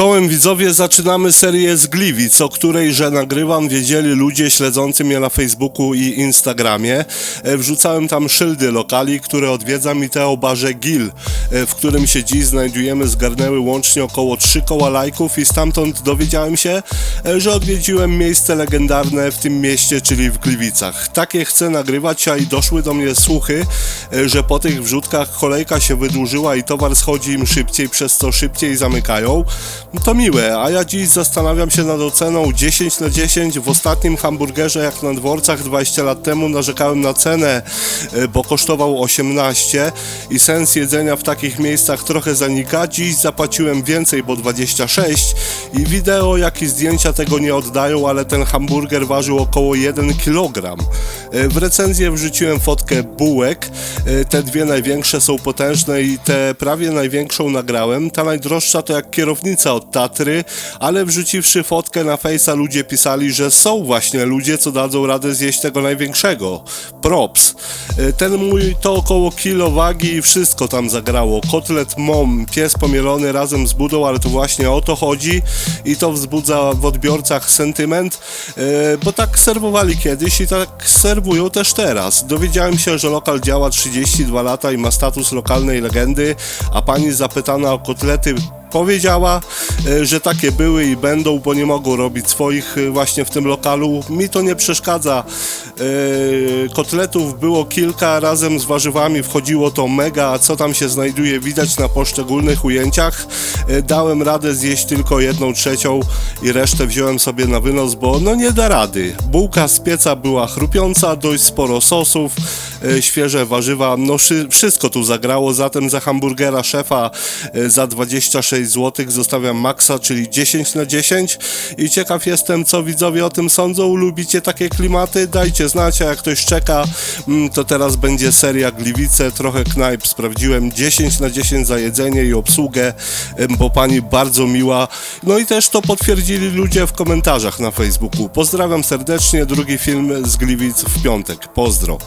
Czołem widzowie, zaczynamy serię z Gliwic, o której, że nagrywam, wiedzieli ludzie śledzący mnie na Facebooku i Instagramie. E, Wrzucałem tam szyldy lokali, które odwiedzam i te o barze Gil, e, w którym się dziś znajdujemy, zgarnęły łącznie około 3 koła lajków i stamtąd dowiedziałem się, e, że odwiedziłem miejsce legendarne w tym mieście, czyli w Gliwicach. Takie chcę nagrywać, a i doszły do mnie słuchy, że po tych wrzutkach kolejka się wydłużyła i towar schodzi im szybciej, przez co szybciej zamykają. To miłe, a ja dziś zastanawiam się nad oceną 10 na 10. W ostatnim hamburgerze, jak na dworcach 20 lat temu, narzekałem na cenę, e, bo kosztował 18 i sens jedzenia w takich miejscach trochę zanika. Dziś zapłaciłem więcej, bo 26 i wideo, jak i zdjęcia tego nie oddają, ale ten hamburger ważył około 1 kg. E, W recenzję wrzuciłem fotkę bułek. E, Te dwie największe są potężne i te prawie największą nagrałem. Ta najdroższa to jak kierownica od Tatry, ale wrzuciwszy fotkę na fejsa ludzie pisali, że są właśnie ludzie, co dadzą radę zjeść tego największego. Props. E, Ten mój to około kilo wagi i wszystko tam zagrało. Kotlet mom, pies pomielony razem z budą, ale to właśnie o to chodzi i to wzbudza w odbiorcach sentyment, e, bo tak serwowali kiedyś i tak serwują też teraz. Dowiedziałem się, że lokal działa 32 lata i ma status lokalnej legendy, a pani zapytana o kotlety powiedziała, e, że takie były i będą, bo nie mogą robić swoich e, właśnie w tym lokalu. Mi to nie przeszkadza. E, Kotletów było kilka, razem z warzywami wchodziło to mega, a co tam się znajduje widać na poszczególnych ujęciach. E, Dałem radę zjeść tylko jedną trzecią i resztę wziąłem sobie na wynos, bo no nie da rady. Bułka z pieca była chrupiąca, dość sporo sosów, e, świeże warzywa, no szy- wszystko tu zagrało, zatem za hamburgera szefa za 26 zł zostawiam maksa, czyli 10 na 10 i ciekaw jestem, co widzowie o tym sądzą, lubicie takie klimaty, dajcie znać, a jak ktoś czeka, mm, to teraz będzie seria Gliwice, trochę knajp sprawdziłem, 10 na 10 za jedzenie i obsługę, bo pani bardzo miła, no i też to potwierdzili ludzie w komentarzach na Facebooku. Pozdrawiam serdecznie, drugi film z Gliwic w piątek, pozdro.